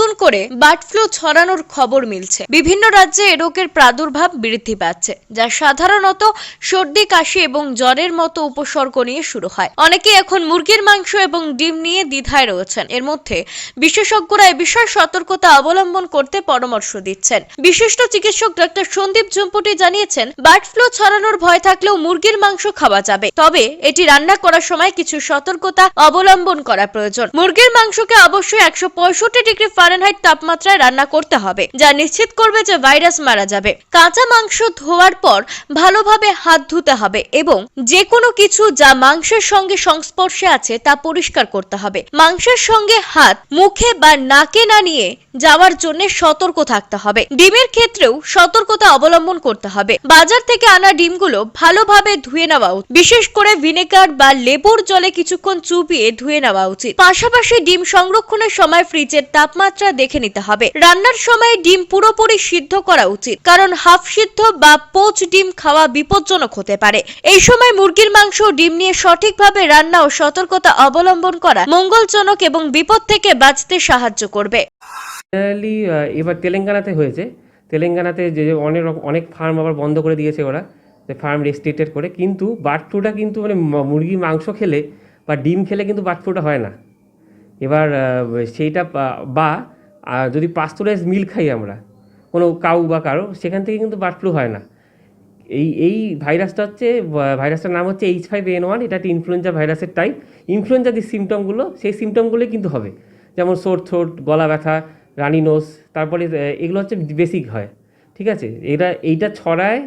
নতুন করে bird flu ছড়ানোর খবর মিলছে। বিভিন্ন রাজ্যে এ রোগের প্রাদুর্ভাব বৃদ্ধি পাচ্ছে, যা সাধারণত সর্দি, কাশি এবং জ্বরের মতো উপসর্গ নিয়ে শুরু হয়। অনেকে এখন মুরগির মাংস এবং ডিম নিয়ে দ্বিধায় রয়েছেন। এর মধ্যে বিশেষজ্ঞরা এ বিষয়ে সতর্কতা অবলম্বন করতে পরামর্শ দিচ্ছেন। বিশিষ্ট চিকিৎসক ডক্টর সন্দীপ জম্পুটি জানিয়েছেন, বার্ড ফ্লু ছড়ানোর ভয় থাকলেও মুরগির মাংস খাওয়া যাবে। তবে এটি রান্না করার সময় কিছু সতর্কতা অবলম্বন করা প্রয়োজন। মুরগির মাংসকে অবশ্যই একশো পঁয়ষট্টি ডিগ্রি ফারেনহাইট তাপমাত্রায় রান্না করতে হবে, যা নিশ্চিত করবে যে ভাইরাস মারা যাবে। কাঁচা মাংস ধোয়ার পর ভালোভাবে হাত ধুতে হবে এবং যে কোনো কিছু যা মাংসের সঙ্গে সংস্পর্শে আছে তা পরিষ্কার করতে হবে। মাংসের সঙ্গে হাত, মুখে বা নাকে না নিয়ে যাওয়ার জন্য সতর্ক থাকতে হবে। ডিমের ক্ষেত্রেও সতর্কতা অবলম্বন করতে হবে। বাজার থেকে আনা ডিমগুলো ভালোভাবে ধুয়ে নেওয়া উচিত। বিশেষ করে ভিনেগার বা লেবুর জলে কিছুক্ষণ চুপিয়ে ধুয়ে নেওয়া উচিত। পাশাপাশি ডিম সংরক্ষণের সময় ফ্রিজের তাপমাত্রা দেখে নিতে হবে। রান্নার সময় ডিম পুরোপুরি সিদ্ধ করা উচিত, কারণ হাফ সিদ্ধ বা পোচ ডিম খাওয়া বিপজ্জনক হতে পারে। এই সময় মুরগির মাংস ডিম নিয়ে সঠিকভাবে রান্না ও সতর্কতা অবলম্বন করা মঙ্গলজনক এবং বিপদ থেকে বাঁচতে সাহায্য করবে। এবার তেলেঙ্গানাতে হয়েছে। তেলেঙ্গানাতে যে অনেক রকম অনেক ফার্ম আবার বন্ধ করে দিয়েছে ওরা, যে ফার্ম রেস্ট্রিক্টেড করে। কিন্তু বার্ড ফ্লুটা কিন্তু মানে ম- মুরগির মাংস খেলে বা ডিম খেলে কিন্তু বার্ড ফ্লুটা হয় না। এবার সেইটা বা- যদি পাস্তুরাইজ মিল খাই আমরা, কোনো কাউ বা কারও, সেখান থেকে কিন্তু বার্ড ফ্লু হয় না। এই এই ভাইরাসটা হচ্ছে ভাইরাসটার নাম হচ্ছে এইচ ফাইভ এন ওয়ান এটা একটা ইনফ্লুয়েঞ্জা ভাইরাসের টাইপ ইনফ্লুয়েঞ্জা যে সিমটমগুলো সেই সিমটমগুলোই কিন্তু হবে। যেমন সোর থ্রোট গলা ব্যথা রানি নোস তারপরে এগুলো হচ্ছে বেসিক হয়। ঠিক আছে? এটা এইটা ছড়ায়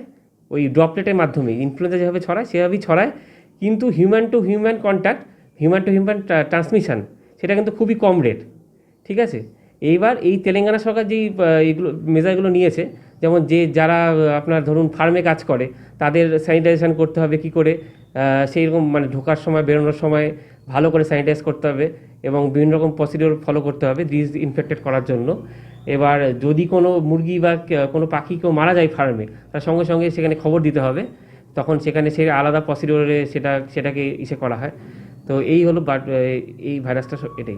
ওই ড্রপলেটের মাধ্যমে ইনফ্লুয়েঞ্জা যেভাবে ছড়ায়, সেভাবেই ছড়ায়। কিন্তু human to human contact human to human transmission সেটা কিন্তু খুবই কম রেট ঠিক আছে? এইবার এই তেলেঙ্গানা সরকার যেই এগুলো মেজারগুলো নিয়েছে, যেমন যে যারা আপনার ধরুন ফার্মে কাজ করে, তাদের স্যানিটাইজেশন করতে হবে কি করে? সেই রকম মানে ঢোকার সময়, বেরোনোর সময় ভালো করে স্যানিটাইজ করতে হবে এবং বিভিন্ন রকম প্রসিডিওর ফলো করতে হবে ডিজ ইনফেক্টেড করার জন্য। এবার যদি কোনো মুরগি বা কোনো পাখি কেউ মারা যায় ফার্মে তার সঙ্গে সঙ্গে সেখানে খবর দিতে হবে। তখন সেখানে সে আলাদা প্রসিডিওরে সেটা, সেটাকে ইসে করা হয়। তো এই হলো এই ভাইরাসটা এটাই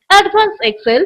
Advanced Excel.